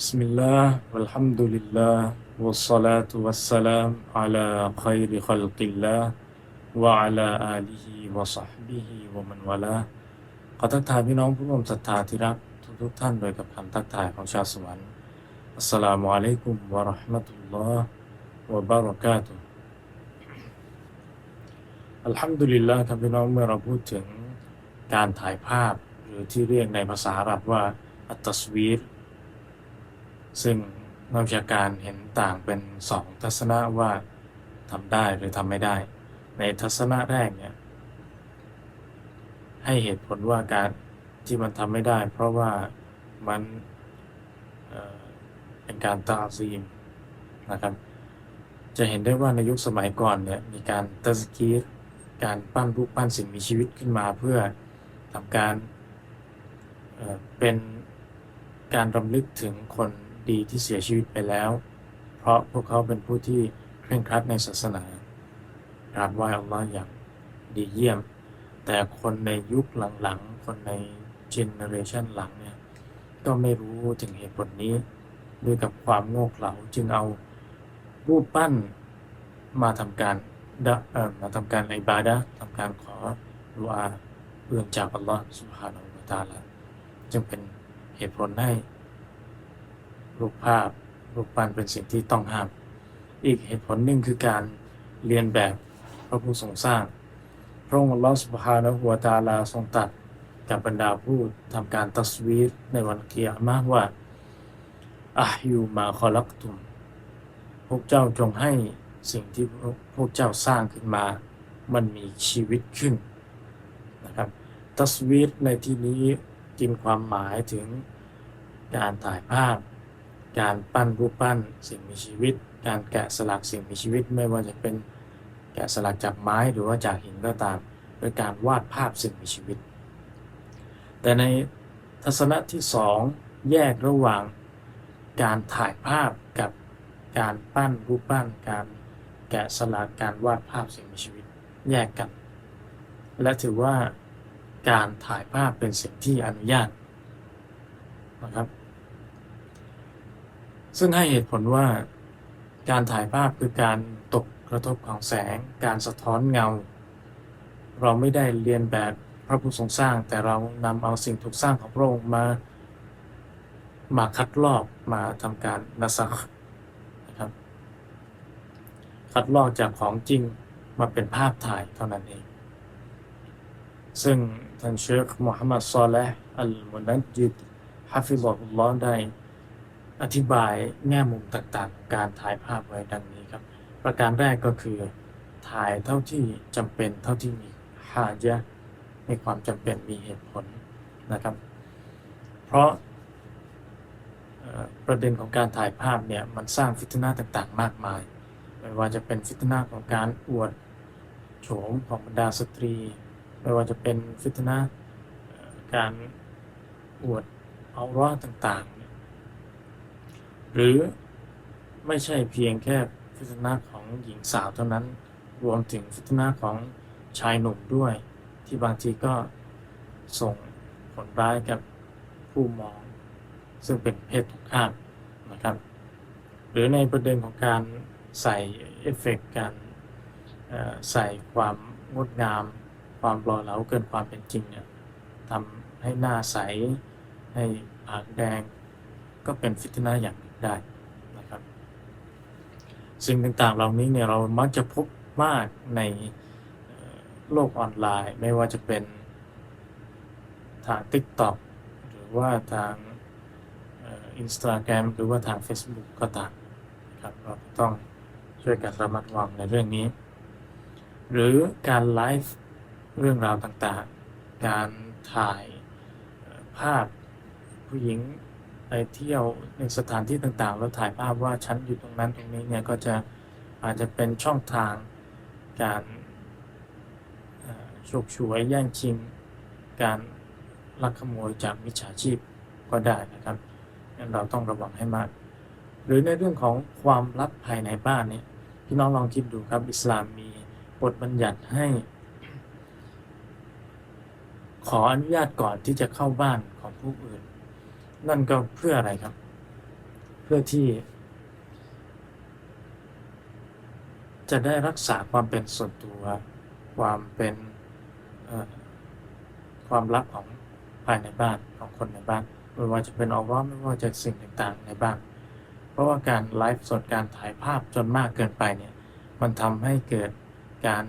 بسم الله والحمد لله والصلاة والسلام على خير خلق الله وعلى آله وصحبه ومن والاه ขอทักทายพี่น้องผู้ร่วมศรัทธาที่รักทุกทุกๆท่านโดยกับคำทักทายของชาวสวรรค์อัสสลามุอะลัยกุมวะเราะห์มะตุลลอฮ์วะบารอกาตุฮ์อัลฮัมดุลิลลาห์ครับพี่น้องเมื่อเราพูดถึงการถ่ายภาพ หรือที่เรียกในภาษาอาหรับว่าอัตตัสวีร ซึ่งนักวิชาการเห็นต่างเป็นสองทัศนะว่าทำได้หรือทำไม่ได้ ในทัศนะแรกเนี่ยให้เหตุผลว่าการที่มันทำไม่ได้ เพราะว่ามันเเป็นการตาซีมนะครับ จะเห็นได้ว่าในยุคสมัยก่อนเนี่ยมีการตัสกีรการปั้นรูปปั้นสิ่งมีชีวิตขึ้นมาเพื่อทำการเเป็นการรำลึกถึงคน ดีที่เสียชีวิตไปแล้ว เพราะพวกเขาเป็นผู้ที่เคร่งครัดในศาสนากราบไหว้อัลลอฮ์อย่างดีเยี่ยม แต่คนในยุคหลังๆ คนในเจเนอเรชันหลังเนี่ยก็ไม่รู้ถึงเหตุผลนี้ด้วยกับความโง่เขลาจึงเอารูปปั้นมาทำการดะเอ่อมาทำการอิบาดะทำการขอดุอาเอื้อมจากอัลลอฮ์สุบฮานาอูตาลาจึงเป็นเหตุผลให้ รูปภาพ รูปปั้นเป็นสิ่งที่ต้องห้าม อีกเหตุผลหนึ่งคือการเรียนแบบพระผู้ทรงสร้าง พระองค์อัลอสบฮานะฮูวตาลาทรงตรัดกับบรรดาผู้ทำการตัสวีรในวันเกียรมากว่าอะฮยูมาคอลักตุม พวกเจ้าจงให้สิ่งที่พวกเจ้าสร้างขึ้นมา มันมีชีวิตขึ้นนะครับตัสวีรในที่นี้กินความหมายถึงการถ่ายภาพ การปั้นรูปปั้นสิ่งมีชีวิต การแกะสลักสิ่งมีชีวิต ไม่ว่าจะเป็นแกะสลักจากไม้หรือว่าจากหินก็ตามโดยการวาดภาพสิ่งมีชีวิต แต่ในทัศนะที่สองแยกระหว่างการถ่ายภาพกับการปั้นรูปปั้น การแกะสลักการวาดภาพสิ่งมีชีวิตแยกกัน และถือว่าการถ่ายภาพเป็นสิ่งที่อนุญาตนะครับ ซึ่งให้เหตุผลว่า การถ่ายภาพคือการตกกระทบของแสง การสะท้อนเงา เราไม่ได้เรียนแบบพระผู้ทรงสร้าง แต่เรานำเอาสิ่งถูกสร้างของพระองค์มา มาคัดลอกมาทำการนัสักนะครับ คัดลอกจากของจริงมาเป็นภาพถ่ายเท่านั้นเอง ซึ่งท่านเชคมุฮัมมัดซอลและอัลมุนัจจิดฮะฟิซอฮุลลอฮ์ได้ อธิบายแง่มุมต่างๆของการถ่ายภาพไว้ดังนี้ครับ ประการแรกก็คือ ถ่ายเท่าที่จำเป็นเท่าที่มีฮาจะมีความจำเป็นมีเหตุผลนะครับ เพราะประเด็นของการถ่ายภาพเนี่ยมันสร้างฟิตนะต่างๆ มากมาย ไม่ว่าจะเป็นฟิตนะของการอวดโฉมของบรรดาสตรี ไม่ว่าจะเป็นฟิตนะเอ่อการอวดเอาร้อต่างๆ หรือไม่ใช่เพียงแค่ฟิตนะของหญิงสาวเท่านั้น รวมถึงฟิตนะของชายหนุ่มด้วย ที่บางทีก็ส่งผลร้ายกับผู้มอง ซึ่งเป็นเพศตรงข้ามนะครับ หรือในประเด็นของการใส่เอฟเฟกต์การใส่ความงดงาม ความหล่อเหลาเกินความเป็นจริงเนี่ยทำให้หน้าใสให้ปากแดงก็เป็นฟิตนะอย่าง ได้นะครับ สิ่งต่างๆเหล่านี้เนี่ยเรามักจะพบมากในโลกออนไลน์ ไม่ว่าจะเป็นทาง TikTok หรือว่าทางอินสตาแกรมหรือว่าทาง Facebook ก็ตามนะครับเราต้องช่วยกันระมัดระวังในเรื่องนี้ หรือการไลฟ์เรื่องราวต่างๆ การถ่ายภาพผู้หญิง ไปเที่ยวในสถานที่ต่างๆ แล้วถ่ายภาพว่าฉันอยู่ตรงนั้นตรงนี้เนี่ยก็จะอาจจะเป็นช่องทางการฉกฉวยแย่งชิง การลักขโมยจากมิจฉาชีพก็ได้นะครับงั้นเราต้องระวังให้มาก หรือในเรื่องของความลับภายในบ้านเนี่ยพี่น้องลองคิดดูครับอิสลามมีบทบัญญัติให้ ขออนุญาตก่อนที่จะเข้าบ้านของผู้อื่น นั่นก็เพื่ออะไรครับ เพื่อที่ จะได้รักษาความเป็นส่วนตัว ความเป็นความลับของภายในบ้านของคนในบ้านไม่ว่าจะเป็นออร้อไม่ว่าจะสิ่งต่างๆในบ้าน เพราะว่าการไลฟ์สดการถ่ายภาพจนมากเกินไปเนี่ย มันทำให้เกิดการ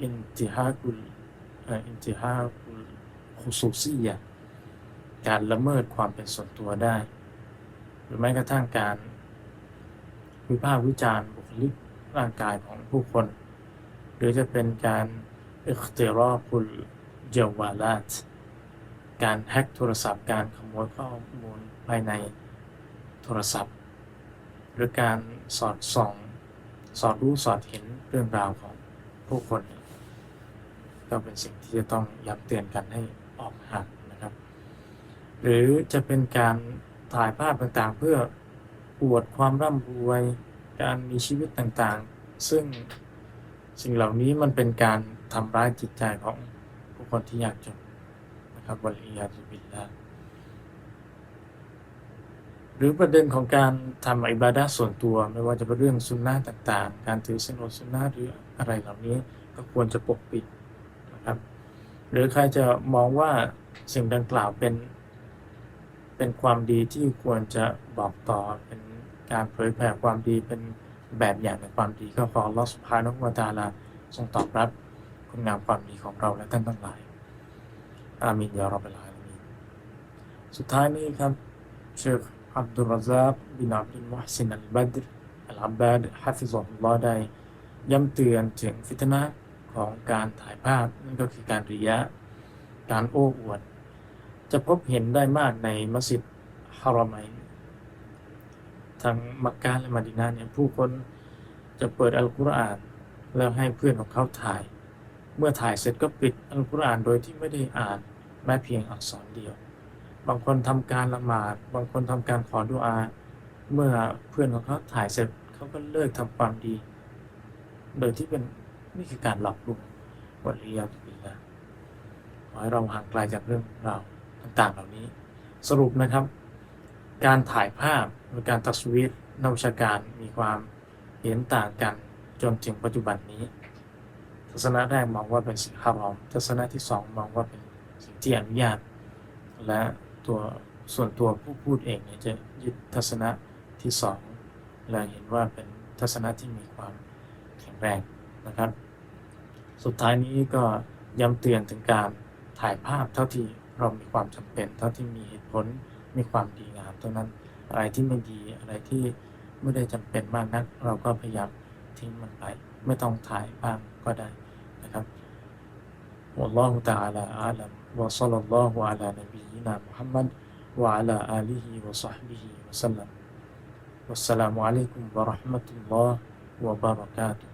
อินติฮากุลอินติฮากุลคุซูซียะ การละเมิดความเป็นส่วนตัวได้ หรือแม้กระทั่งการวิพากษ์วิจารณ์บุคลิกร่างกายของผู้คน หรือจะเป็นการอิคติรอคุลเจวาลาตการแฮ็กโทรศัพท์การขโมยข้อมูลภายในโทรศัพท์ หรือการสอดส่อง สอดรู้สอดเห็นเรื่องราวของผู้คน ก็เป็นสิ่งที่จะต้องย้ำเตือนกันให้ออกห่าง หรือจะเป็นการถ่ายภาพต่างๆ เพื่ออวดความร่ำรวย การมีชีวิตต่างๆ ซึ่งสิ่งเหล่านี้มันเป็นการทำร้ายจิตใจของผู้คนที่ยากจนนะครับวะลียาซุบิลลาหรือประเด็นของการทำอิบาดะห์ส่วนตัว ไม่ว่าจะเป็นเรื่องสุนนะต่างๆ การถือศีลอดสุนนะหรืออะไรเหล่านี้ก็ควรจะปกปิดนะครับ หรือใครจะมองว่าสิ่งดังกล่าวเป็น เป็นความดีที่ควรจะบอกต่อเป็นการเผยแผ่ความดีเป็นแบบอย่างในความดีก็ขออัลอสุบฮานะฮูวตาลาทรงตอบรับคุณงามความดีของเราและท่านทั้งหลาย อามีนยารับเบลอาลามีสุดท้ายนี้ครับเชคอับดุลรซากบินอับดุลมุฮซินอัลบัดรอัลอับบาดฮะฟิซอฮุลลอฮ์ได้ย้ำเตือนถึงฟิตนะของการถ่ายภาพนั่นก็คือการริยะ การโอ้อวด จะพบเห็นได้มากในมัสยิดฮารอมัยทั้งมักกะและมะดีนะห์เนี่ยผู้คนจะเปิดอัลกุรอานแล้วให้เพื่อนของเขาถ่าย เมื่อถ่ายเสร็จก็ปิดอัลกุรอานโดยที่ไม่ได้อ่านแม้เพียงอักษรเดียว บางคนทำการละหมาด บางคนทำการขอดุอา เมื่อเพื่อนของเขาถ่ายเสร็จเขาก็เลิกทำความดี โดยที่เป็นนี่คือการหลอกลวงวัลียาตุบิลละขอให้เราห่างไกลจากเรื่องราว ต่างๆ เหล่านี้ สรุปนะครับ การถ่ายภาพหรือการตัดสวีทนักวิชาการมีความเห็นต่างกันจนถึงปัจจุบันนี้ ทัศนะแรกมองว่าเป็นสิ่งฮารอมทัศนะที่สองมองว่าเป็นสิ่งที่อนุญาต และตัวส่วนตัวผู้พูดเองเนี่ยจะยึดทัศนะที่สองและเห็นว่าเป็นทัศนะที่มีความแข็งแรงนะครับ สุดท้ายนี้ก็ย้ำเตือนถึงการถ่ายภาพเท่าที่ เรามีความจำเป็น เท่าที่มีเหตุผลมีความดีงามเท่านั้นอะไรที่ไม่ดีอะไรที่ไม่ได้จำเป็นมากนัก เราก็พยายามทิ้งมันไป ไม่ต้องถ่ายบ้างก็ได้นะครับ والله تعالى أعلم وصلى الله على نبينا محمد وعلى آله وصحبه وسلم والسلام عليكم ورحمة الله وبركاته